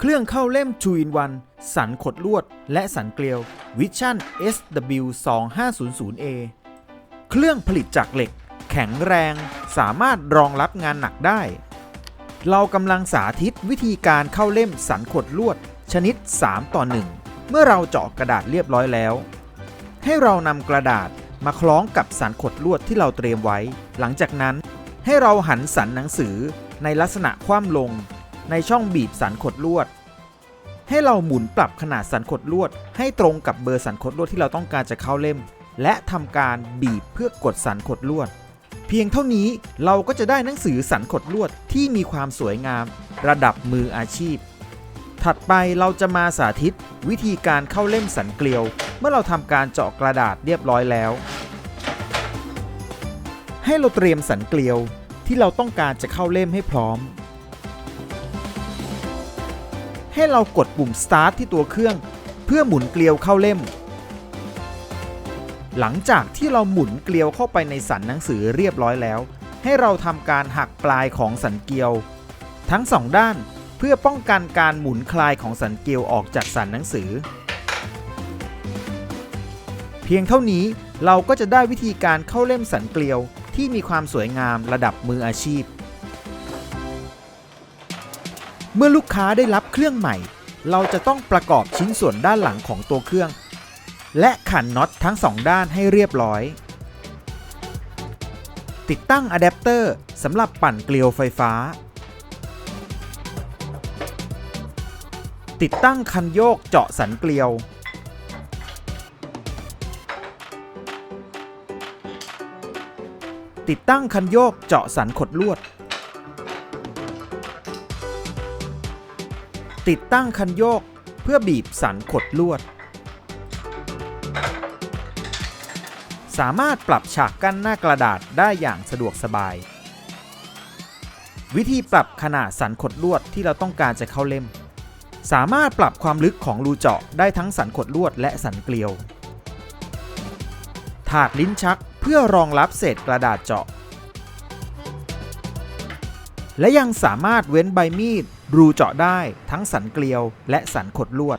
เครื่องเข้าเล่ม 2 in 1 สันขดลวด และสันเกลียว Vision SW 2 5 0 0 A เครื่องผลิตจากเหล็ก แข็งแรง สามารถรองรับงานหนักได้ เรากำลังสาธิตวิธีการเข้าเล่มสันขดลวด ชนิด 3 ต่อ 1 เมื่อเราเจาะกระดาษเรียบร้อยแล้ว ให้เรานำกระดาษมาคล้องกับสันขดลวดที่เราเตรียมไว้ หลังจากนั้นให้เราหันสันหนังสือในลักษณะคว่ำลง ในช่องบีบสันขดลวด ให้เราหมุนปรับขนาดสันขดลวด ให้ตรงกับเบอร์สันขดลวดที่เราต้องการจะเข้าเล่ม และทำการบีบเพื่อกดสันขดลวด เพียงเท่านี้เราก็จะได้หนังสือสันขดลวดที่มีความสวยงาม ระดับมืออาชีพ ถัดไปเราจะมาสาธิต วิธีการเข้าเล่มสันเกลียว เมื่อเราทำการเจาะกระดาษเรียบร้อยแล้วให้เราเตรียมสันเกลียวที่เราต้องการจะเข้าเล่มให้พร้อม ให้เรากดปุ่ม start ที่ตัวเครื่อง เพื่อหมุนเกลียวเข้าเล่ม หลังจากที่เราหมุนเกลียวเข้าไปในสันหนังสือเรียบร้อยแล้ว ให้เราทำการหักปลายของสันเกลียว ทั้งสองด้านเพื่อป้องกันการหมุนคลายของสันเกลียวออกจากสันหนังสือ เพียงเท่านี้เราก็จะได้วิธีการเข้าเล่มสันเกลียวที่มีความสวยงามระดับมืออาชีพ เมื่อลูกค้าได้รับเครื่องใหม่ เราจะต้องประกอบชิ้นส่วนด้านหลังของตัวเครื่อง และขันน็อตทั้งสองด้านให้เรียบร้อย ติดตั้งอะแดปเตอร์สำหรับปั่นเกลียวไฟฟ้า ติดตั้งคันโยกเจาะสันเกลียว ติดตั้งคันโยกเจาะสันขดลวด ติดตั้งคันโยกเพื่อบีบสันขดลวด สามารถปรับฉากกั้นหน้ากระดาษได้อย่างสะดวกสบาย วิธีปรับขนาดสันขดลวดที่เราต้องการจะเข้าเล่ม สามารถปรับความลึกของรูเจาะได้ทั้งสันขดลวดและสันเกลียว ถาดลิ้นชักเพื่อรองรับเศษกระดาษเจาะ และยังสามารถเว้นใบมีดรูเจาะได้ทั้งสันเกลียวและสันขดลวด